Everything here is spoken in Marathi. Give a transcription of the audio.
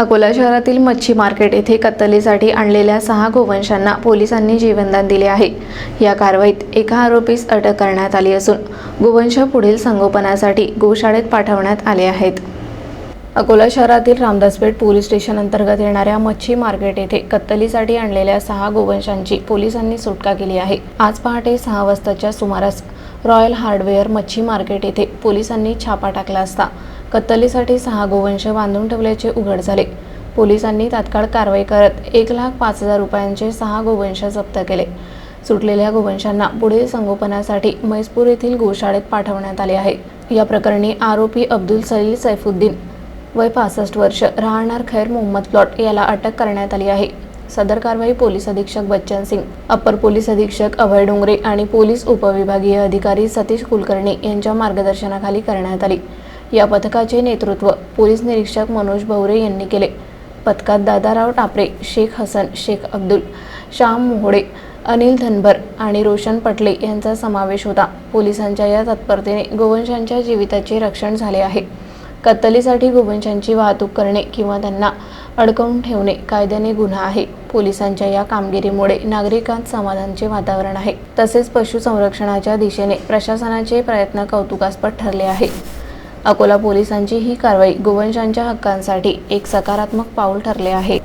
अकोला शहरातील मच्छी मार्केट येथे कत्तलीसाठी आणलेल्या सहा गोवंशांना पोलिसांनी जीवनदान दिले आहे. या कारवाईत एका आरोपीस अटक करण्यात आली असून गोवंश पुढील संगोपनासाठी गोशाळेत पाठवण्यात आले आहेत. अकोला शहरातील रामदासपेठ पोलीस स्टेशन अंतर्गत येणाऱ्या मच्छी मार्केट येथे कत्तलीसाठी आणलेल्या सहा गोवंशांची पोलिसांनी सुटका केली आहे. आज पहाटे सहा वाजताच्या सुमारास रॉयल हार्डवेअर मच्छी मार्केट येथे पोलिसांनी छापा टाकला असता. कत्तलीसाठी सहा गोवंश बांधून ठेवल्याचे उघड झाले. पोलिसांनी तात्काळ कारवाई करत एक लाख पाच हजार रुपयांचे सहा गोवंश जप्त केले. सुटलेल्या गोवंशांना पुढील संगोपनासाठी म्हैसपूर येथील गोशाळेत पाठवण्यात आले आहे. या प्रकरणी आरोपी अब्दुल सलील सैफुद्दीन वय पासष्ट वर्ष राहणार खैर मोहम्मद प्लॉट याला अटक करण्यात आली आहे. सदर कारवाई पोलीस अधीक्षक बच्चन सिंग अपर पोलीस अधीक्षक अभय डोंगरे आणि पोलीस उपविभागीय अधिकारी सतीश कुलकर्णी यांच्या मार्गदर्शनाखाली करण्यात आली. या पथकाचे नेतृत्व पोलीस निरीक्षक मनोज भवरे यांनी केले. पथकात दादाराव टापरे शेख हसन शेख अब्दुल श्याम मोहोडे अनिल धनभर आणि रोशन पटले यांचा समावेश होता. पोलिसांच्या या तत्परतेने गोवंशांच्या जीविताचे रक्षण झाले आहे. कत्तलीसाठी गोवंशांची वाहतूक करणे किंवा त्यांना अडकवून ठेवणे कायद्याने गुन्हा आहे. पोलिसांच्या या कामगिरीमुळे नागरिकांत समाधानचे वातावरण आहे. तसेच पशुसंरक्षणाच्या दिशेने प्रशासनाचे प्रयत्न कौतुकास्पद ठरले आहे. अकोला पोलिसांची ही कारवाई गोवंशांच्या हक्कांसाठी एक सकारात्मक पाऊल ठरले आहे.